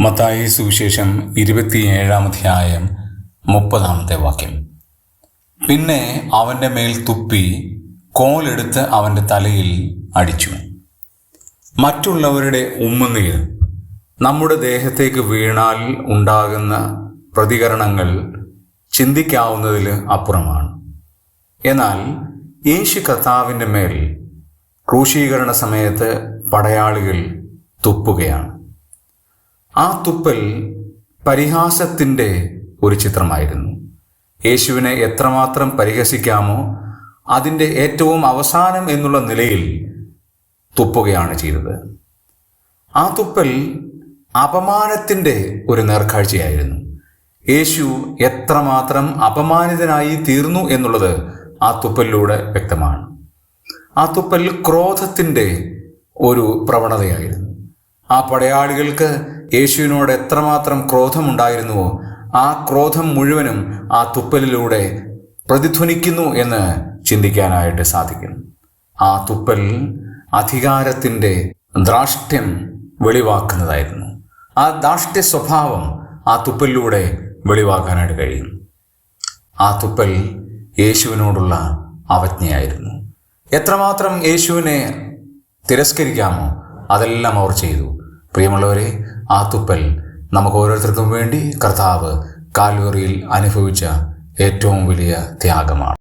മത്തായി സുവിശേഷം ഇരുപത്തിയേഴാം അധ്യായം മുപ്പതാമത്തെ വാക്യം. പിന്നെ അവന്റെ മേൽ തുപ്പി കോലെടുത്ത് അവന്റെ തലയിൽ അടിച്ചു. മറ്റുള്ളവരുടെ ഉമ്മുനീർ നമ്മുടെ ദേഹത്തേക്ക് വീണാൽ ഉണ്ടാകുന്ന പ്രതികരണങ്ങൾ ചിന്തിക്കാവുന്നതിൽ അപ്പുറമാണ്. എന്നാൽ യേശു കർത്താവിന്റെ മേൽ ക്രൂശീകരണ സമയത്ത് പടയാളികൾ തുപ്പുകയാണ്. ആ തുപ്പൽ പരിഹാസത്തിന്റെ ഒരു ചിത്രമായിരുന്നു. യേശുവിനെ എത്രമാത്രം പരിഹസിക്കാമോ അതിന്റെ ഏറ്റവും അവസാനം എന്നുള്ള നിലയിൽ തുപ്പുകയാണ് ചെയ്തത്. ആ തുപ്പൽ അപമാനത്തിന്റെ ഒരു നേർക്കാഴ്ചയായിരുന്നു. യേശു എത്രമാത്രം അപമാനിതനായി തീർന്നു എന്നുള്ളത് ആ തുപ്പലിലൂടെ വ്യക്തമാണ്. ആ തുപ്പൽ ക്രോധത്തിന്റെ ഒരു പ്രവണതയായിരുന്നു. ആ പടയാളികൾക്ക് യേശുവിനോട് എത്രമാത്രം ക്രോധമുണ്ടായിരുന്നുവോ ആ ക്രോധം മുഴുവനും ആ തുപ്പലിലൂടെ പ്രതിധ്വനിക്കുന്നു എന്ന് ചിന്തിക്കാനായിട്ട് സാധിക്കും. ആ തുപ്പൽ അധികാരത്തിന്റെ ദ്രാഷ്ട്യം വെളിവാക്കുന്നതായിരുന്നു. ആ ദാഷ്ട്യ സ്വഭാവം ആ തുപ്പലിലൂടെ വെളിവാക്കാനായിട്ട് കഴിയും. ആ തുപ്പൽ യേശുവിനോടുള്ള അവജ്ഞയായിരുന്നു. എത്രമാത്രം യേശുവിനെ തിരസ്കരിക്കാമോ അതെല്ലാം അവർ ചെയ്തു. പ്രിയമുള്ളവരെ ആ തുപ്പൽ നമുക്ക് ഓരോരുത്തർക്കും വേണ്ടി കർത്താവ് കാൽവറിയിൽ അനുഭവിച്ച ഏറ്റവും വലിയ ത്യാഗമാണ്.